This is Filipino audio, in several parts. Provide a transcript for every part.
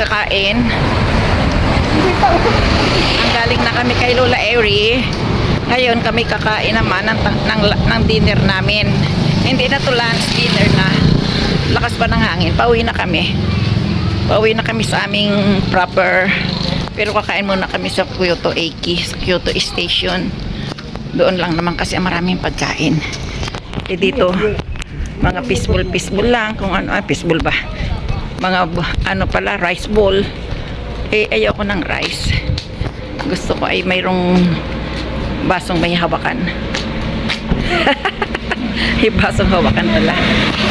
kakain. Ang galing na kami kay Lola Eri. Ngayon kami kakain naman ng, ng, ng dinner namin. Hindi na to lunch, dinner na. Lakas pa ng hangin. Pauwi na kami. Pauwi na kami sa aming proper. Pero kakain muna kami sa Kyoto Eiki, sa Kyoto Station. Doon lang naman kasi maraming pagkain. Eh dito, mga fishbowl lang. Kung ano, ah, fishbowl ba? Mga ano pala, rice bowl. Eh, ayoko ng rice. Gusto ko ay mayroong basong may hawakan. May basong hawakan pala.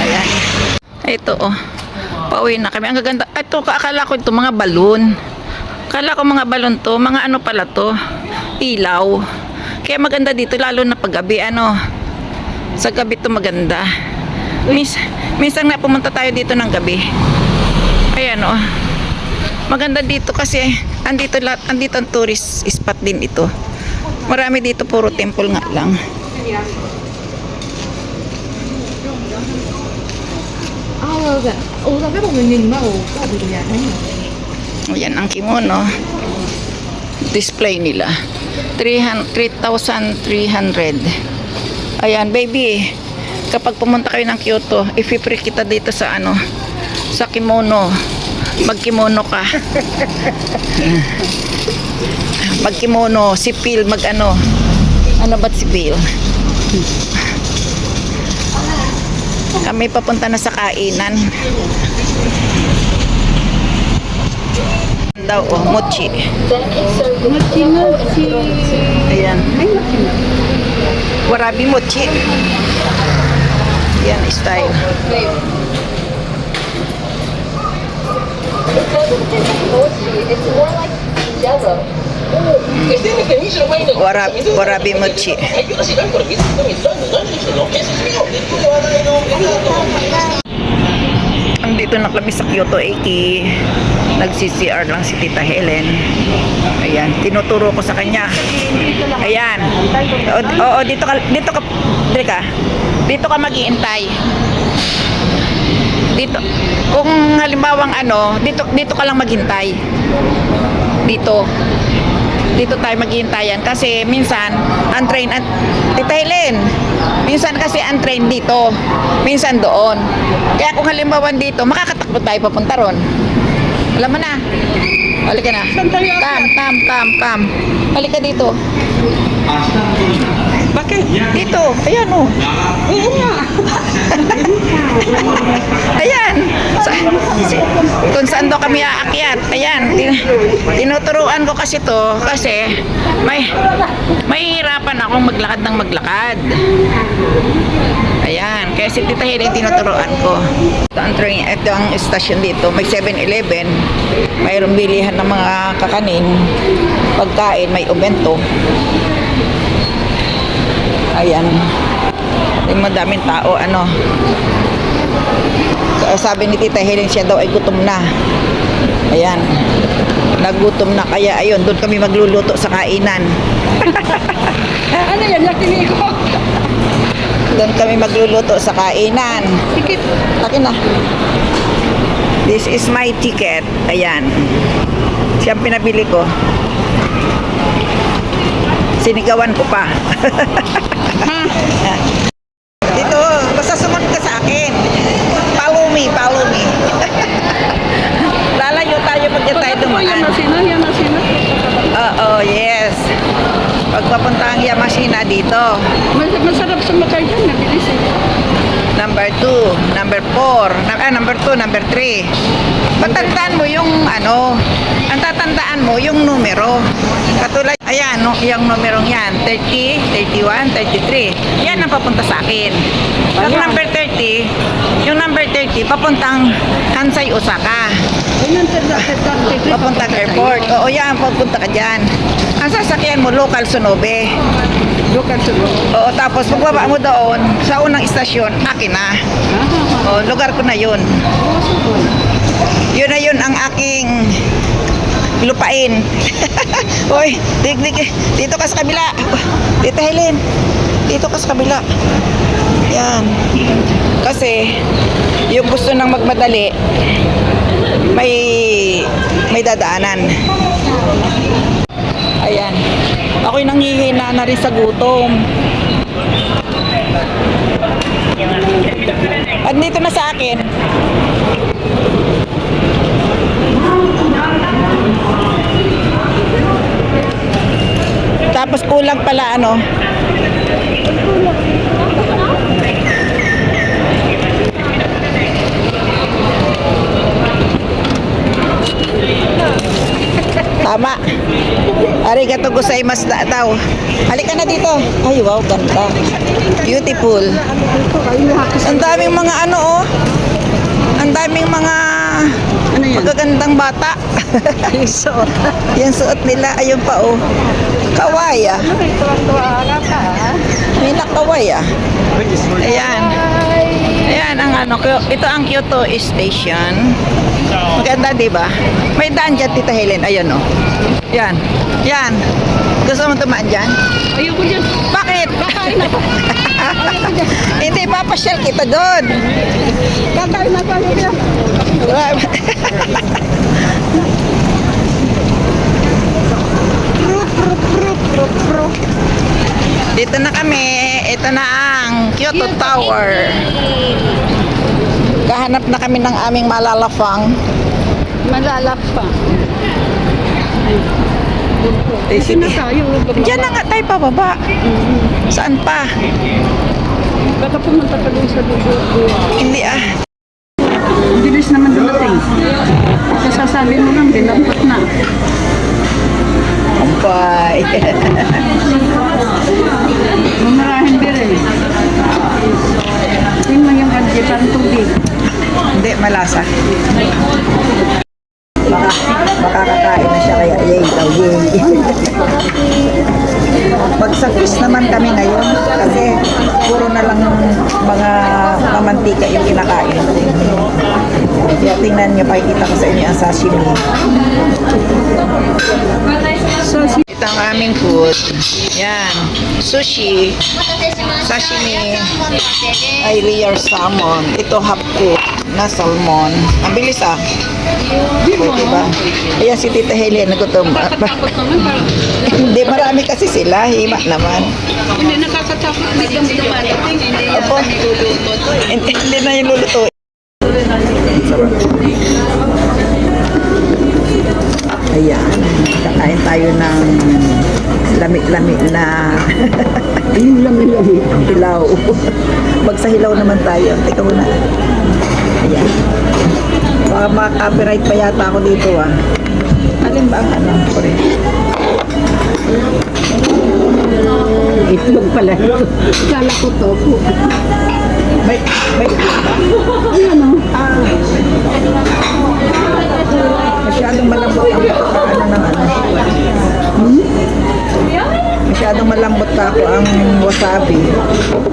Ayan. Ito oh. Pauwi na kami. Ang gaganda. Ito, akala ko ito mga balon. Akala ko mga balon to. Mga ano pala to. Ilaw. Kaya maganda dito lalo na pag gabi. Ano. Sa gabi to maganda. Mis, minsan nga pumunta tayo dito ng gabi. Ayan oh. Ah. Maganda dito kasi andito lahat, andito ang tourist spot din ito. Marami dito puro temple nga lang. Ayan oh, ang kimono. Display nila. 3,300. Ayan, baby. Kapag pumunta kayo ng Kyoto, ifipre kita dito sa ano, sa kimono. Magkimono ka. Magkimono, si Phil, mag ano. Ba't si Phil? Kami papunta na sa kainan. Daw, oh, mochi. Mochi, mochi. Ayan. Warabi mochi. Yan, style. It's jello. Warabi, mochi. Andito na kami sa Kyoto Eki. Nag-CCR lang si Tita Helen. Ayan, tinuturo ko sa kanya. Ayan. Oo, dito ka, dito ka, dito ka. Dito ka mag-iintay. Dito. Kung halimbawang ano, dito dito ka lang maghintay. Dito. Dito tayo maghihintayan kasi minsan untrain at Tita Helen, minsan kasi untrain dito, minsan doon. Kaya kung halimbawa dito, makakatakbo tayo papunta ron. Alam mo na. Halika na. Kam, kam, kam, kam. Halika dito. Bakit? Dito. Ayan oh. Oo nga. Ayan. Sa, kung saan daw kami aakyat. Ayan. Tin- tinuturuan ko kasi to kasi may mahihirapan akong maglakad ng maglakad. Ayan. Kaya si Tita Helen tinuturuan ko. Ito ang train, ito ang station dito. May 7-Eleven. Mayroong bilihan ng mga kakanin. Pagkain, may ubento. Ayan. Yung madaming tao, ano. Sabi ni Tita Helen, siya daw ay gutom na. Ayan. Nagutom na. Kaya ayun, doon kami magluluto sa kainan. Ano yan, yakini ko? Doon kami magluluto sa kainan. Tikit. Akin na. This is my ticket. Ayan. Siyang pinabili ko. Sinigawan ko pa. Dito, basta sumunod ka sa akin. Follow me, follow me. Lalayo tayo pag yan tayo Yan dumaan. na sino, yan na sino. Oo, yes. Pagpapunta ang Yamashina dito. Mas, masarap sa makay dyan, nabilis eh. Number 2, number 4, na, ah, number 2, number 3. Patandaan mo yung ano, ang tatandaan mo yung numero. Katulad, ayan, no, yung numerong yan, 30, 31, 33. Yan ang papunta sa akin. Pag number 30, yung 30, papuntang Kansai, Osaka. Papuntang airport. Oo, yan, papunta ka dyan. Ang sasakyan mo, local Sonobe. Local loob. Oo, tapos pagbaba mo doon, sa unang istasyon, akin na. Oo, lugar ko na yun. Yun na yun ang aking lupain. Hoy, dig, dig, dito ka sa kabila. Dito Helen, dito ka sa kabila. Yan. Kasi, yung gusto nang magmadali, may may dadaanan. Ayan. Ako'y nanghihina na rin sa gutom. At dito na sa akin. Tapos kulang pala ano. Tama. Arigato gozaimasu da daw. Halika na dito. Ay, wow, ganda. Beautiful. Ang daming mga ano, oh. Ang daming mga ano yan? magagandang bata. yung suot. yung suot nila, ayun pa, oh. Kawaii, ah. May nakaway, ah. Ayan. Ayan ang ano, Kyo- ito ang Kyoto Station. Maganda, di ba? May daan dyan, Tita Helen. Ayun, oh. Yan. Yan. Gusto mo tumaan dyan? Ayoko dyan. Bakit? Kakain ako. Hindi, papasyal kita doon. Kakain ako. Dito na kami. Ito na ang Kyoto Tower. Kahanap na kami ng aming malalafang. Malalap pa. Eh, Ito na tayo. Diyan na nga tayo pababa. Saan pa? Baka pumunta pa doon sa dugo. Hindi ah. Bilis naman dumating. Kasi sasabi mo lang, dinapat na. Bye. Mamarahin din eh. Yun lang yung tubig. Hindi, malasa. Baka, baka kakain na siya kaya yay daw, yay. Magsagis naman kami ngayon kasi puro na lang mga mamantika yung kinakain ko. Kaya tingnan niyo, pakikita ko sa inyo ang sashimi. Si Ito ang aming food. Yan. Sushi. Sashimi. Ay, rare salmon. Ito half cook na salmon. Ang bilis ah. O, diba? Ayan si Tita Helen, nagutom. Hindi, marami kasi sila. Hima naman. Hindi nakakatakot. May kami dumarating. Hindi Opo. niluluto to eh. Hindi, na yung luluto. Ayan. Kakain tayo ng lami-lami na Yung lami-lami. hilaw. Magsahilaw naman tayo. Teka muna. Ayan. Baka maka-copyright pa yata ako dito ah. Alin ba ang ano? Sorry. Itlog pala ito. Kala ko tofu. May, may itlog ba? Ayan o. Ah. Masyadong malambot ang ano ng ano. Hmm? Masyadong malambot ka ako ang wasabi.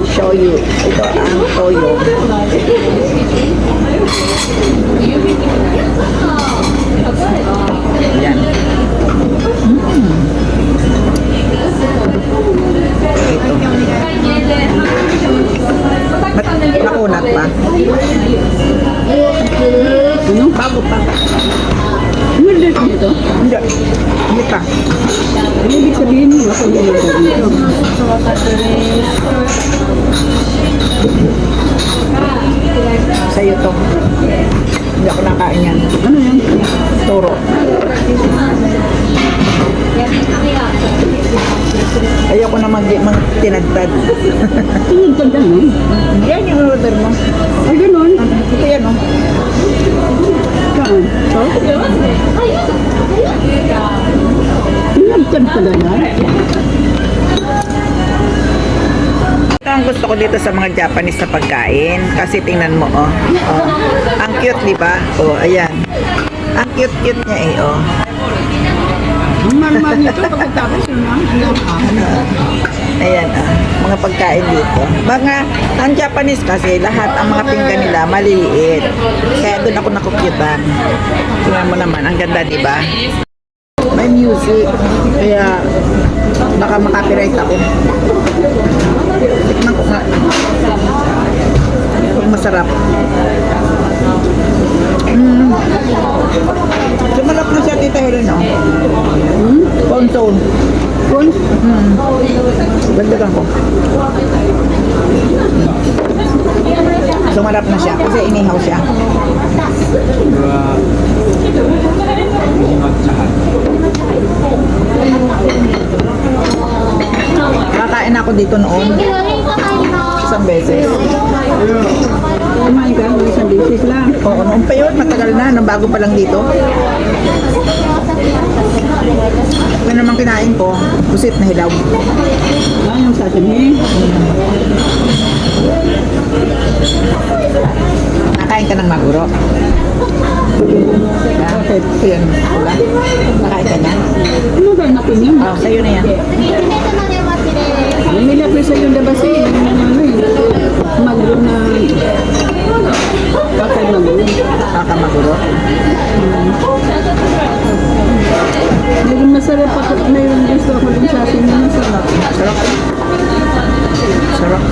Shoyu. Ito ang toyo. Yan. Mm. Ito. Mat nakunat pa. Ano? Bago pa. Hindi dito. Hindi. Hindi pa. Ano ibig sabihin mo? Ako yung dito. Sa'yo to. Hindi ako nakain yan. Ano yan? Turo. Ayoko na mag, mag tinagtad. Tingin ka dyan no? Yan yung order mo. Ay, ganun. Ito yan oh. Ka pala yan. Ito ang gusto ko dito sa mga Japanese na pagkain. Kasi tingnan mo, oh. oh. Ang cute, di ba? Oh, ayan. Ang cute-cute niya eh, oh. Ang mahal nito pagkatapos yun lang. Ayan, ah. Mga pagkain dito. Mga, ang Japanese kasi, lahat ang mga pinggan nila maliliit. Kaya doon ako nakukyutan. Tingnan mo naman, ang ganda, di ba? May music. Kaya, baka makapiright ako. Tikman ko nga. Masarap. Sumalap na siya, Tita Helen, no? Hmm? Pontoon. Kun? Hmm. Ganda ko. Sumalap na siya kasi inihaw siya. Kakain ako dito noon. Isang beses. Kumain ka, may isang beses lang. Oo, noon pa yun. Matagal na. Nung bago pa lang dito. Ito naman kinain ko. Pusit na hilaw. Ah, yung sashimi. Nakain ka ng maguro. Ito yan. Pula. Nakain ka niyan. Ano ba natin yun? Oh, sa'yo na yan. Nilap ko sa yung labasi. Yung ano eh. Magro na... Bakal magro. Kaka maguro. Naging masarap ako. Mayroon gusto ako yung sashimi. Masarap. Sarap. Sarap.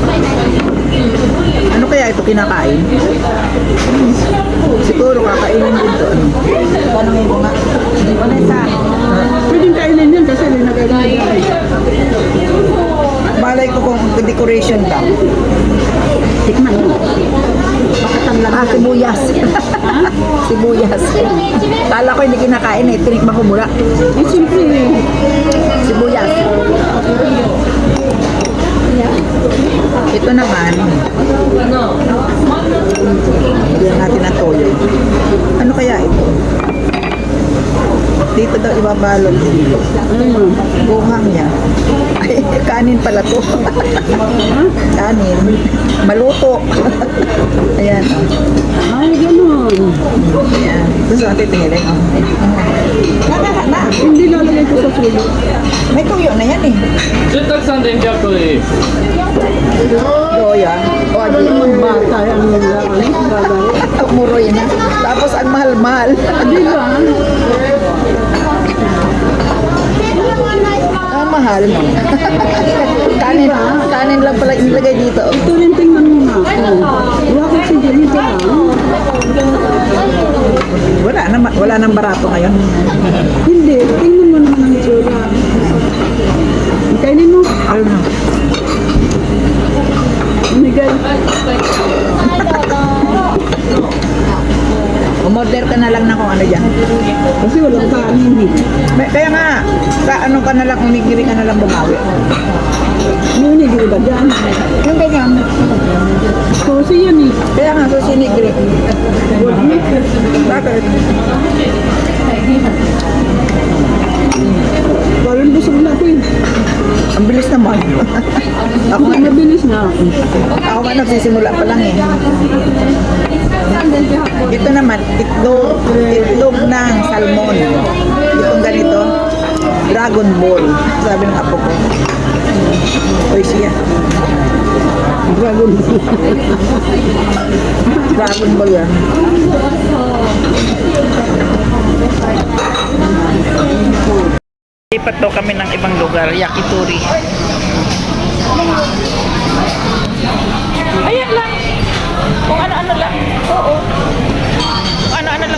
Ano kaya ito kinakain? Siguro kakainin din to. Ano? Tanongin ko nga. Vanessa, Pwedeng kainin yan kasi may nagagawin. Malay ko kung decoration lang. Tikman mo. Makatang lang. Ah, sibuyas. sibuyas. Kala ko hindi kinakain eh. Tinikman ko mula. Eh, siyempre eh. Sibuyas. Ito naman. Bigyan natin ng toyo. Ano kaya ito? Dito daw ibabalot. Mm. Buhang niya. Ay, kanin pala to. kanin. Maluto. Ayan. Ay, ganun. Ayan. Gusto natin tingilin. Eh, oh. Na, na, na. Hindi ko sa suyo. May tuyo na yan eh. Sitak sa din dyan ko eh. Doya. O, ano naman bata yan nila. Muroy na. Tapos ang mahal-mahal. Di ba? Ang mahal. kanin, kanin lang pala inilagay dito. Ito rin tingnan mo ako. Bakit ganito lang? Wala na, wala nang barato ngayon. Hindi. Tingnan mo naman ang itsura. Kainin mo. Ano? Miguel. Umorder ka na lang na kung ano dyan. Kasi walang kanin eh. May- Kaya nga, sa ano ka na lang, umigiri ka na lang bumawi. May nigiri ba dyan? Yung ganyan. Kasi yan eh. Kaya nga, so sinigiri. Bakit? Parang busog na ako eh. Ang bilis naman. ako nga, Mabilis na ako. ako nga nagsisimula pa lang eh. Ito naman, itlog, itlog ng salmon. Itong ganito, Dragon Ball. Sabi ng apo ko. Oy siya. Dragon. Dragon Ball yan. Lipat daw kami ng ibang lugar, Yakitori.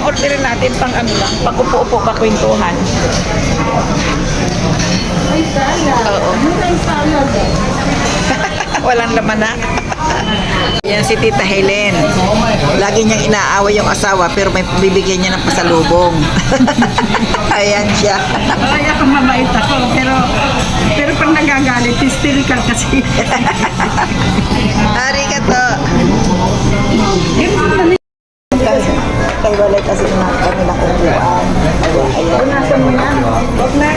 Orderin natin pang ano lang, pag upo-upo ka kwentuhan. Oo. Walang laman na. Yan si Tita Helen. Lagi niyang inaaway yung asawa pero may bibigyan niya ng pasalubong. Ayan siya. Ay, ako mabait ako. Pero, pero pag nagagalit, hysterical kasi. Arigato. Kay walay kasi na kanilang upuan. Ayan. Punasan mo yan. Huwag na.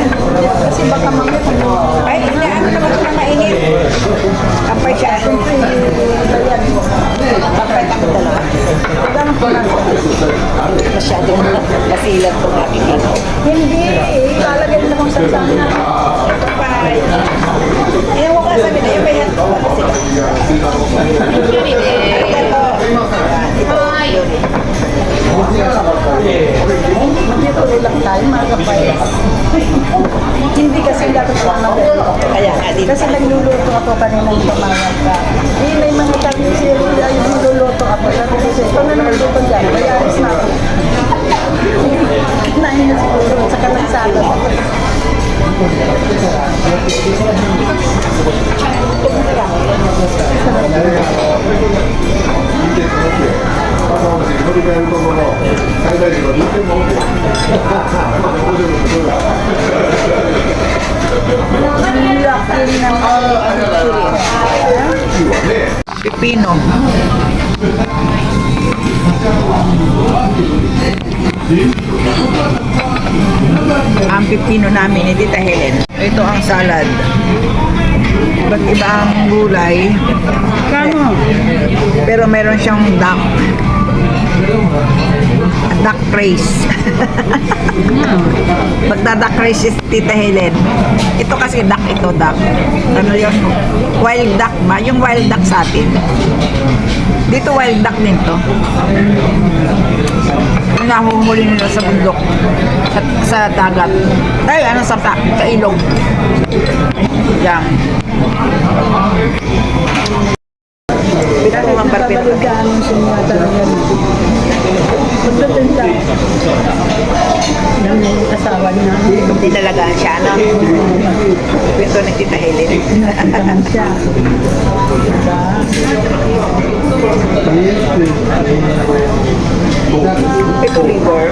Kasi baka mamaya ano. Ay, hindi. Ano naman ito na mainit? Kampay siya. Kampay kami dalawa. Ganun po lang. Masyadong masilat po aking ano. Hindi. Ilalagay na kung saan saan na. Kampay. Ayaw ko kasi sabi na yung bayan ko. Ano sila? Arigato. Ayan, Ito. Magkituloy lang tayo mga kapatid. Hindi kasi dapat lang na Kaya nga dito. Kasi nagluluto ako kanina ng pamangag ka. Eh, may mga tabi si Rila niluluto ako. Sabi ko siya, ikaw na naman luto dyan. Kaya alis na ako. Kinain na siguro. Saka nagsalo. Thank you. Ang pipino namin ni Tita Helen. Ito ang salad. Iba't iba ang gulay. Kamo? Pero meron siyang duck. Duck race. Magda-duck race si Tita Helen. Ito kasi duck ito, duck. Ano yun? Wild duck ba? Yung wild duck sa atin. Dito wild duck din to. Nahuhuli nila sa bundok. Sa, sa dagat. Ay, ano sa, sa, ilog. Yan. Ito ang barpit. Gaano siya talaga. Pagdating ng asawa niya, Dinalagaan siya, ano? Ito ni Tita Helen. nakitahan siya. Ito liver.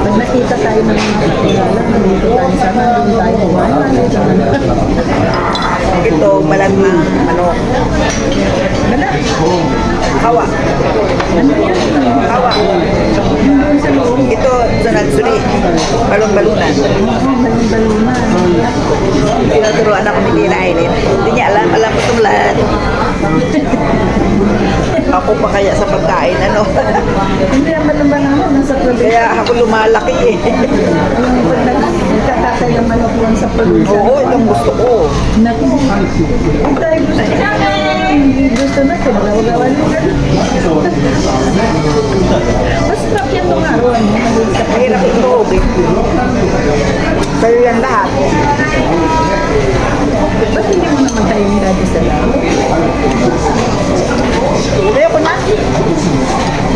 Pag nakita tayo ng mga kakilala, nandito tayo sa nandun tayo kumain. Ito, balat ng ano? Balat? Kawa. Kawa. Ito, sanadsuri. Balon-balunan. Balon-balunan. Tinuturuan ako ni Tita Helen. Hindi niya alam. Alam ko itong lahat. Ako pa kaya sa pagkain, ano? Hindi ang balon-balunan nasa probinsya. Kaya ako lumalaki eh. Yung pag nagkakasay ng manok lang sa probinsya. Oo, itong gusto ko. Naku, ang tayo gusto gusto na kinagawa-gawa nila. Mas sarap yan nung araw, Mahirap ito. Sa'yo yan lahat. Ba't hindi mo naman tayo nilagi sa laro? Ayoko na.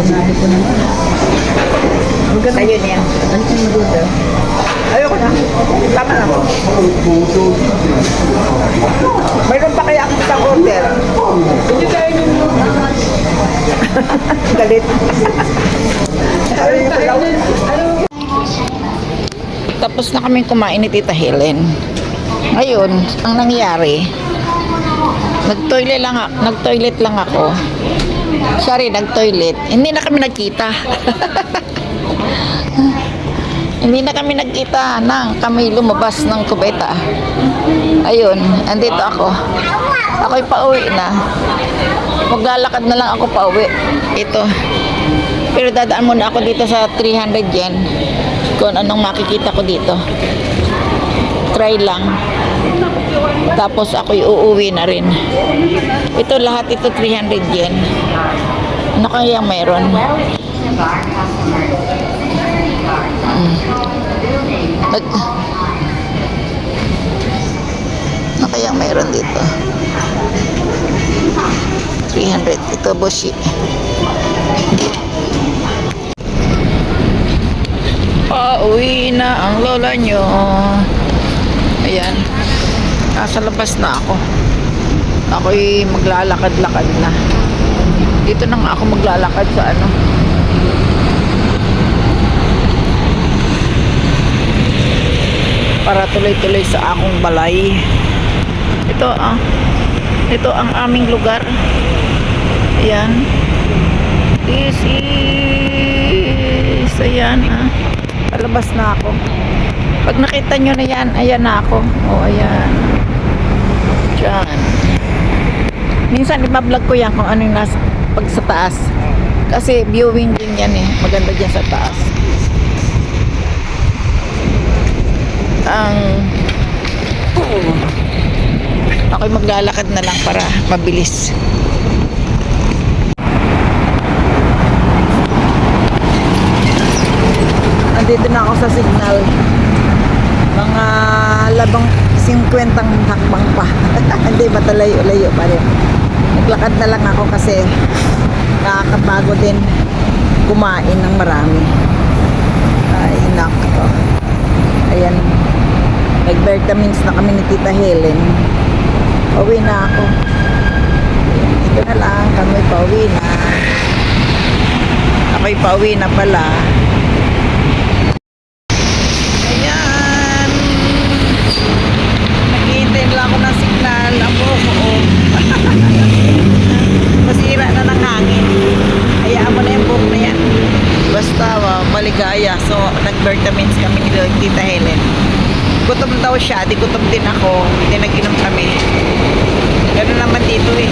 Sinabi ko naman. Maganda. Sa'yo na yan. Ano yung dito? Ayoko na. Tama na ako. Mayroon pa kaya akong isang order. Hindi tayo nyo. Galit. Ano? Tapos na kaming kumain ni Tita Helen. Ngayon, ang nangyari, nag-toilet lang, nag-toilet lang ako. Rin nag-toilet. Hindi na kami nagkita. Hindi na kami nagkita nang kami lumabas ng kubeta. Ayun, andito ako. Ako'y pauwi na. Maglalakad na lang ako pauwi. Ito. Pero dadaan muna ako dito sa 300 yen. Kung anong makikita ko dito. Try lang. Tapos ako'y uuwi na rin. Ito lahat ito 300 yen. Ano kaya mayroon? Mm. Nag... Ano kaya mayroon dito? 300. Ito, Boshi. Pauwi na ang lola nyo. Ayan. Nasa labas na ako. Ako'y maglalakad-lakad na. Dito na nga ako maglalakad sa ano. Para tuloy-tuloy sa akong balay. Ito ah. Ito ang aming lugar. Ayan. This is ayan ah. Palabas na ako. Pag nakita nyo na yan, ayan na ako. O, ayan. Diyan. Minsan ibablog ko yan kung ano yung nasa, pag sa taas. Kasi viewing din yan eh. Maganda dyan sa taas. Ang oh, ako'y maglalakad na lang para mabilis. Andito na ako sa signal. Mga labang 50 hakbang pa. Hindi matalayo-layo pa rin. Naglakad na lang ako kasi nakakabago din kumain ng marami. Ay, nako. Ayan. Nag-vitamins na kami ni Tita Helen. Uwi na ako. kami pauwi na. Ako'y pauwi na pala. Ayan. Naghihintay lang ako ng signal. Ang buhok ko. oh. Masira na ng hangin. Hayaan mo na yung buhok na yan. Basta uh, maligaya. So, nag-vitamins kami ni Tita Helen. Gutom daw siya. Di gutom din ako. Hindi nag-inom kami. Ganun naman dito eh.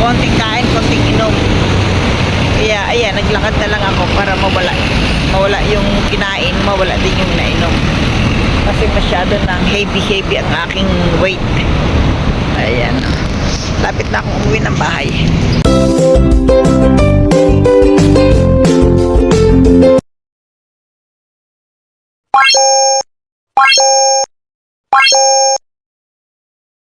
Konting kain, konting inom. Kaya ayan, naglakad na lang ako para mawala. Mawala yung kinain, mawala din yung nainom. Kasi masyado ng heavy-heavy ang aking weight. Ayan. Lapit na akong umuwi ng bahay.